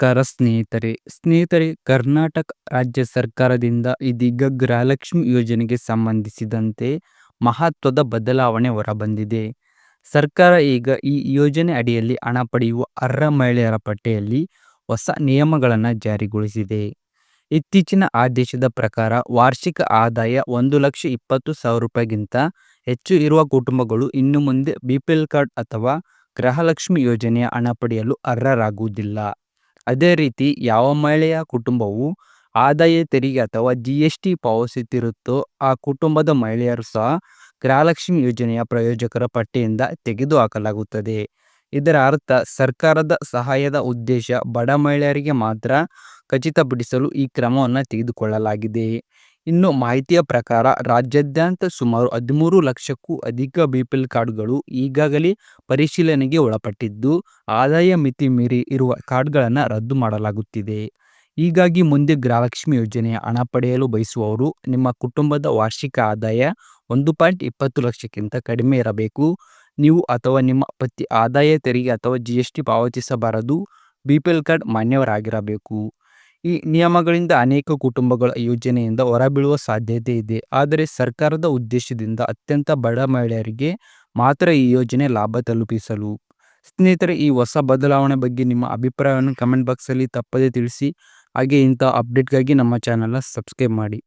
ನಮಸ್ಕಾರ ಸ್ನೇಹಿತರೆ. ಸ್ನೇಹಿತರೆ, ಕರ್ನಾಟಕ ರಾಜ್ಯ ಸರ್ಕಾರದಿಂದ ಇದೀಗ ಗೃಹಲಕ್ಷ್ಮಿ ಯೋಜನೆಗೆ ಸಂಬಂಧಿಸಿದಂತೆ ಮಹತ್ವದ ಬದಲಾವಣೆ ಹೊರಬಂದಿದೆ. ಸರ್ಕಾರ ಈಗ ಈ ಯೋಜನೆ ಅಡಿಯಲ್ಲಿ ಹಣ ಪಡೆಯುವ ಅರ್ಹ ಮಹಿಳೆಯರ ಪಟ್ಟಿಯಲ್ಲಿ ಹೊಸ ನಿಯಮಗಳನ್ನು ಜಾರಿಗೊಳಿಸಿದೆ. ಇತ್ತೀಚಿನ ಆದೇಶದ ಪ್ರಕಾರ ವಾರ್ಷಿಕ ಆದಾಯ ಒಂದು ಲಕ್ಷ ಇಪ್ಪತ್ತು ಸಾವಿರ ರೂಪಾಯಿಗಿಂತ ಹೆಚ್ಚು ಇರುವ ಕುಟುಂಬಗಳು ಇನ್ನು ಮುಂದೆ ಬಿಪಿಎಲ್ ಕಾರ್ಡ್ ಅಥವಾ ಗೃಹಲಕ್ಷ್ಮಿ ಯೋಜನೆಯ ಹಣ ಪಡೆಯಲು ಅರ್ಹರಾಗುವುದಿಲ್ಲ. ಅದೇ ರೀತಿ ಯಾವ ಮಹಿಳೆಯ ಕುಟುಂಬವು ಆದಾಯ ತೆರಿಗೆ ಅಥವಾ ಜಿ ಎಸ್ ಟಿ ಪಾವತಿಸುತ್ತಿರುತ್ತೋ ಆ ಕುಟುಂಬದ ಮಹಿಳೆಯರು ಸಹ ಗೃಹಲಕ್ಷ್ಮಿ ಯೋಜನೆಯ ಪ್ರಯೋಜಕರ ಪಟ್ಟಿಯಿಂದ ತೆಗೆದುಹಾಕಲಾಗುತ್ತದೆ. ಇದರ ಅರ್ಥ ಸರ್ಕಾರದ ಸಹಾಯದ ಉದ್ದೇಶ ಬಡ ಮಹಿಳೆಯರಿಗೆ ಮಾತ್ರ ಖಚಿತಪಡಿಸಲು ಈ ಕ್ರಮವನ್ನು ತೆಗೆದುಕೊಳ್ಳಲಾಗಿದೆ. ಇನ್ನು ಮಾಹಿತಿಯ ಪ್ರಕಾರ ರಾಜ್ಯಾದ್ಯಂತ ಸುಮಾರು ಹದಿಮೂರು ಲಕ್ಷಕ್ಕೂ ಅಧಿಕ ಬಿಪಿಎಲ್ ಕಾರ್ಡ್ಗಳು ಈಗಾಗಲೇ ಪರಿಶೀಲನೆಗೆ ಒಳಪಟ್ಟಿದ್ದು, ಆದಾಯ ಮಿತಿ ಮೀರಿ ಇರುವ ಕಾರ್ಡ್ಗಳನ್ನು ರದ್ದು ಮಾಡಲಾಗುತ್ತಿದೆ. ಹೀಗಾಗಿ ಮುಂದೆ ಗೃಹಲಕ್ಷ್ಮಿ ಯೋಜನೆಯ ಹಣ ಪಡೆಯಲು ಬಯಸುವವರು ನಿಮ್ಮ ಕುಟುಂಬದ ವಾರ್ಷಿಕ ಆದಾಯ ಒಂದು ಪಾಯಿಂಟ್ ಇಪ್ಪತ್ತು ಲಕ್ಷಕ್ಕಿಂತ ಕಡಿಮೆ ಇರಬೇಕು. ನೀವು ಅಥವಾ ನಿಮ್ಮ ಪತಿ ಆದಾಯ ತೆರಿಗೆ ಅಥವಾ ಜಿ ಎಸ್ ಟಿ ಪಾವತಿಸಬಾರದು. ಬಿಪಿಎಲ್ ಕಾರ್ಡ್ ಮಾನ್ಯವರಾಗಿರಬೇಕು. ಈ ನಿಯಮಗಳಿಂದ ಅನೇಕ ಕುಟುಂಬಗಳ ಯೋಜನೆಯಿಂದ ಹೊರಬೀಳುವ ಸಾಧ್ಯತೆ ಇದೆ. ಆದರೆ ಸರ್ಕಾರದ ಉದ್ದೇಶದಿಂದ ಅತ್ಯಂತ ಬಡ ಮಹಿಳೆಯರಿಗೆ ಮಾತ್ರ ಈ ಯೋಜನೆ ಲಾಭ ತಲುಪಿಸಲು. ಸ್ನೇಹಿತರೆ, ಈ ಹೊಸ ಬದಲಾವಣೆ ಬಗ್ಗೆ ನಿಮ್ಮ ಅಭಿಪ್ರಾಯವನ್ನು ಕಮೆಂಟ್ ಬಾಕ್ಸಲ್ಲಿ ತಪ್ಪದೇ ತಿಳಿಸಿ. ಹಾಗೆ ಇಂಥ ಅಪ್ಡೇಟ್ಗಾಗಿ ನಮ್ಮ ಚಾನಲ್ನ ಸಬ್ಸ್ಕ್ರೈಬ್ ಮಾಡಿ.